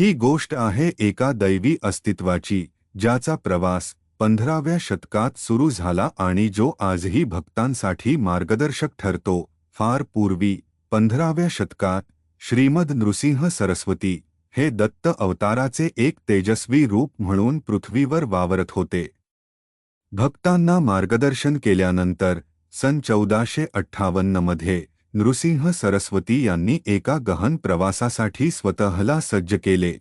ही गोष्ट आहे एका दैवी अस्तित्वाची ज्याचा प्रवास पंधराव्या शतकात सुरू झाला आणि जो आजही भक्तांसाठी मार्गदर्शक ठरतो. फार पूर्वी पंधराव्या शतकात श्रीमद नृसिंह सरस्वती हे दत्त अवताराचे एक तेजस्वी रूप म्हणून पृथ्वीवर वावरत होते. भक्तांना मार्गदर्शन केल्यानंतर सन चौदाशे अठ्ठावन्नमध्ये नृसिंह सरस्वती यांनी एका गहन प्रवासासाठी स्वतःला सज्ज केले.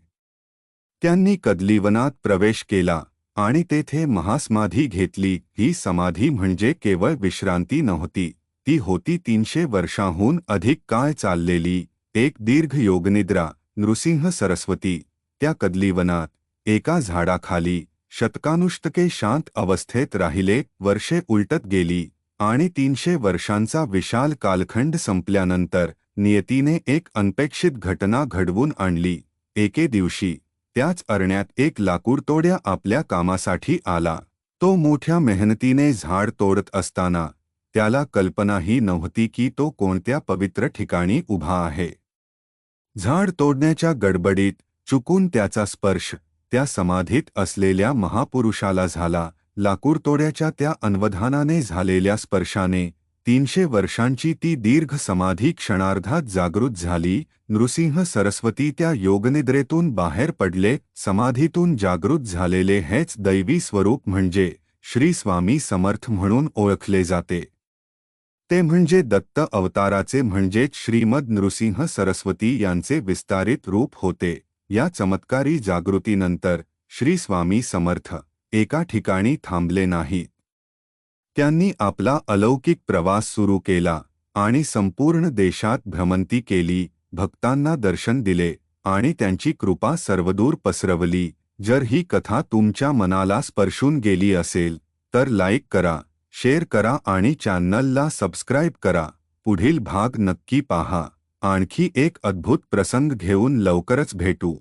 त्यांनी कदलीवनात प्रवेश केला आणि तेथे महासमाधी घेतली. ही समाधी म्हणजे केवळ विश्रांती नव्हती ती होती तीनशे वर्षांहून अधिक काळ चाललेली. एक दीर्घ योगनिद्रा नृसिंह सरस्वती त्या कदलीवनात एका झाडाखाली शतकानुष्टके शांत अवस्थेत राहिले वर्षे उलटत गेली. आणि तीनशे वर्षांचा विशाल कालखंड संपल्यानंतर नियतीने एक अनपेक्षित घटना घडवून आणली. एके दिवशी त्याच अरण्यात एक लाकूडतोड्या आपल्या कामासाठी आला. तो मोठ्या मेहनतीने झाड तोडत असताना त्याला कल्पनाही नव्हती की तो कोणत्या पवित्र ठिकाणी उभा आहे. झाड तोडण्याच्या गडबडीत चुकून त्याचा स्पर्श त्या समाधीत असलेल्या महापुरुषाला झाला. लाकूरतोड्याच्या त्या अनवधानाने झालेल्या स्पर्शाने तीनशे वर्षांची ती दीर्घ समाधी क्षणार्धात जागृत झाली. नृसिंह सरस्वती त्या योगनिद्रेतून बाहेर पडले. समाधीतून जागृत झालेले हेच दैवी स्वरूप म्हणजे श्री स्वामी समर्थ म्हणून ओळखले जाते. ते म्हणजे दत्त अवताराचे म्हणजेच श्रीमद नृसिंह सरस्वती यांचे विस्तारित रूप होते. या चमत्कारी जागृतीनंतर श्री स्वामी समर्थ एका ठिकाणी थांबले नाहीत. त्यांनी आपला अलौकिक प्रवास सुरू केला आणि संपूर्ण देशात भ्रमंती केली भक्तांना दर्शन दिले आणि त्यांची कृपा सर्वदूर पसरवली. जर ही कथा तुमच्या मनाला स्पर्शून गेली असेल तर लाईक करा शेअर करा आणि चॅनलला सबस्क्राईब करा. पुढील भाग नक्की पहा. आणखी एक अद्भुत प्रसंग घेऊन लवकरच भेटू.